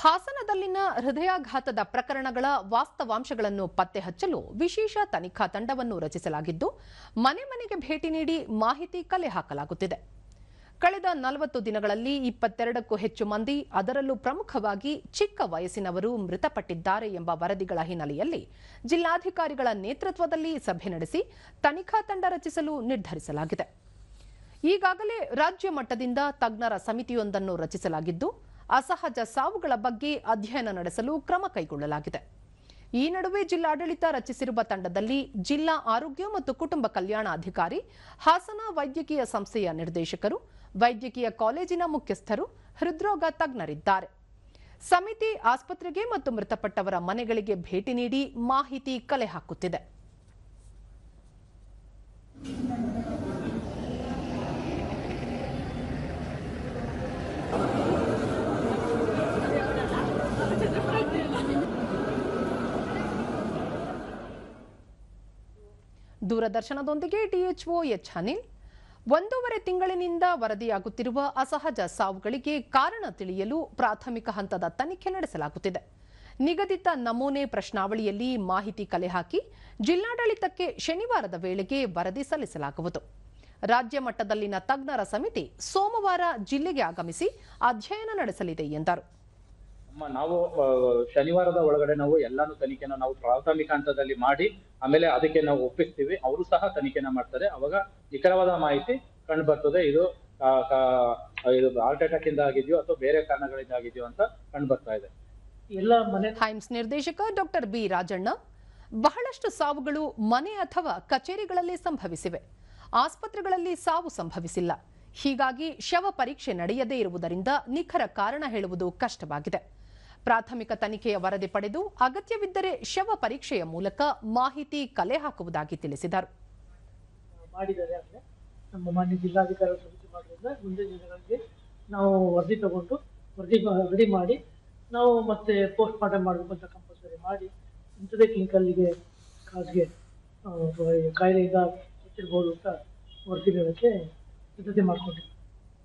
ಹಾಸನದಲ್ಲಿನ ಹೃದಯಾಘಾತದ ಪ್ರಕರಣಗಳ ವಾಸ್ತವಾಂಶಗಳನ್ನು ಪತ್ತೆ ಹಚ್ಚಲು ವಿಶೇಷ ತನಿಖಾ ತಂಡವನ್ನು ರಚಿಸಲಾಗಿದ್ದು, ಮನೆ ಮನೆಗೆ ಭೇಟಿ ನೀಡಿ ಮಾಹಿತಿ ಕಲೆ ಹಾಕಲಾಗುತ್ತಿದೆ. ಕಳೆದ ನಲವತ್ತು ದಿನಗಳಲ್ಲಿ ಇಪ್ಪತ್ತೆರಡಕ್ಕೂ ಹೆಚ್ಚು ಮಂದಿ ಅದರಲ್ಲೂ ಪ್ರಮುಖವಾಗಿ ಚಿಕ್ಕ ವಯಸ್ಸಿನವರು ಮೃತಪಟ್ಟಿದ್ದಾರೆ ಎಂಬ ವರದಿಗಳ ಹಿನ್ನೆಲೆಯಲ್ಲಿ ಜಿಲ್ಲಾಧಿಕಾರಿಗಳ ನೇತೃತ್ವದಲ್ಲಿ ಸಭೆ ನಡೆಸಿ ತನಿಖಾ ತಂಡ ರಚಿಸಲು ನಿರ್ಧರಿಸಲಾಗಿದೆ. ಈಗಾಗಲೇ ರಾಜ್ಯ ಮಟ್ಟದಿಂದ ತಜ್ಞರ ಸಮಿತಿಯೊಂದನ್ನು ರಚಿಸಲಾಗಿದ್ದು ಅಸಹಜ ಸಾವುಗಳ ಬಗ್ಗೆ ಅಧ್ಯಯನ ನಡೆಸಲು ಕ್ರಮ ಕೈಗೊಳ್ಳಲಾಗಿದೆ. ಈ ನಡುವೆ ಜಿಲ್ಲಾಡಳಿತ ರಚಿಸಿರುವ ತಂಡದಲ್ಲಿ ಜಿಲ್ಲಾ ಆರೋಗ್ಯ ಮತ್ತು ಕುಟುಂಬ ಕಲ್ಯಾಣ ಅಧಿಕಾರಿ, ಹಾಸನ ವೈದ್ಯಕೀಯ ಸಂಸ್ಥೆಯ ನಿರ್ದೇಶಕರು, ವೈದ್ಯಕೀಯ ಕಾಲೇಜಿನ ಮುಖ್ಯಸ್ಥರು, ಹೃದ್ರೋಗ ತಜ್ಞರಿದ್ದಾರೆ. ಸಮಿತಿ ಆಸ್ಪತ್ರೆಗೆ ಮತ್ತು ಮೃತಪಟ್ಟವರ ಮನೆಗಳಿಗೆ ಭೇಟಿ ನೀಡಿ ಮಾಹಿತಿ ಕಲೆ ಹಾಕುತ್ತಿದೆ. ದೂರದರ್ಶನದೊಂದಿಗೆ ಡಿಎಚ್ಒ ಎಚ್ ಅನಿಲ್. ಒಂದೂವರೆ ತಿಂಗಳಿನಿಂದ ವರದಿಯಾಗುತ್ತಿರುವ ಅಸಹಜ ಸಾವುಗಳಿಗೆ ಕಾರಣ ತಿಳಿಯಲು ಪ್ರಾಥಮಿಕ ಹಂತದ ತನಿಖೆ ನಡೆಸಲಾಗುತ್ತಿದೆ. ನಿಗದಿತ ನಮೂನೆ ಪ್ರಶ್ನಾವಳಿಯಲ್ಲಿ ಮಾಹಿತಿ ಕಲೆ ಹಾಕಿ ಜಿಲ್ಲಾಡಳಿತಕ್ಕೆ ಶನಿವಾರದ ವೇಳೆಗೆ ವರದಿ ಸಲ್ಲಿಸಲಾಗುವುದು. ರಾಜ್ಯ ಮಟ್ಟದಲ್ಲಿನ ತಜ್ಞರ ಸಮಿತಿ ಸೋಮವಾರ ಜಿಲ್ಲೆಗೆ ಆಗಮಿಸಿ ಅಧ್ಯಯನ ನಡೆಸಲಿದೆ ಎಂದರು. ನಾವು ಶನಿವಾರದ ಒಳಗಡೆ ನಾವು ಎಲ್ಲಾನು ತನಿಖೆನ ನಾವು ಪ್ರಾಥಮಿಕ ಹಂತದಲ್ಲಿ ಮಾಡಿ ಆಮೇಲೆ ಅದಕ್ಕೆ ನಾವು ಒಪ್ಪಿಸ್ತೀವಿ. ಅವರು ಸಹ ತನಿಖೆನ ಮಾಡ್ತಾರೆ. ಅವಾಗ ನಿಖರವಾದ ಮಾಹಿತಿ ಕಂಡು ಬರ್ತದೆ ಇದು ಇದು ಹಾರ್ಟ್ ಅಟ್ಯಾಕ್ ಇಂದ ಆಗಿದೆಯೋ ಅಥವಾ ಬೇರೆ ಕಾರಣಗಳಿಂದ ಆಗಿದೆಯೋ ಅಂತ ಕಂಡು ಬರ್ತಾ ಇದೆ. ಎಲ್ಲ ಮನೆ ಟೈಮ್ಸ್ ನಿರ್ದೇಶಕ ಡಾಕ್ಟರ್ ಬಿ ರಾಜಣ್ಣ ಬಹಳಷ್ಟು ಸಾವುಗಳು ಮನೆ ಅಥವಾ ಕಚೇರಿಗಳಲ್ಲಿ ಸಂಭವಿಸಿವೆ. ಆಸ್ಪತ್ರೆಗಳಲ್ಲಿ ಸಾವು ಸಂಭವಿಸಿಲ್ಲ. ಹೀಗಾಗಿ ಶವ ಪರೀಕ್ಷೆ ನಡೆಯದೇ ಇರುವುದರಿಂದ ನಿಖರ ಕಾರಣ ಹೇಳುವುದು ಕಷ್ಟವಾಗಿದೆ. ಪ್ರಾಥಮಿಕ ತನಿಖೆಯ ವರದಿ ಪಡೆದು ಅಗತ್ಯವಿದ್ದರೆ ಶವ ಪರೀಕ್ಷೆಯ ಮೂಲಕ ಮಾಹಿತಿ ಕಲೆ ಹಾಕುವುದಾಗಿ ತಿಳಿಸಿದರು. ನಮ್ಮ ಮಾನ್ಯ ಜಿಲ್ಲಾಧಿಕಾರಿ ಸಮಿತಿ ಮಾಡೋದ್ರಿಂದ ಮುಂದಿನ ದಿನಗಳಿಗೆ ನಾವು ವರದಿ ತಗೊಂಡು ವರದಿ ರೆಡಿ ಮಾಡಿ ನಾವು ಮತ್ತೆ ಪೋಸ್ಟ್ ಮಾರ್ಟಮ್ ಮಾಡಬೇಕು ಅಂತ ಕಂಪಲ್ಸರಿ ಮಾಡಿ ಇಂಥದೇ ಕ್ಲಿನಿಕಲ್ಲಿಗೆ ಕಾಸಿಗೆ ಕಾಯಿಲೆಯಿಂದ ಸತ್ತಿರ್ಬೋದು ಅಂತ ವರದಿ ನೀಡೋಕ್ಕೆ ಸಿದ್ಧತೆ ಮಾಡ್ಕೊಂಡಿದ್ದೀವಿ.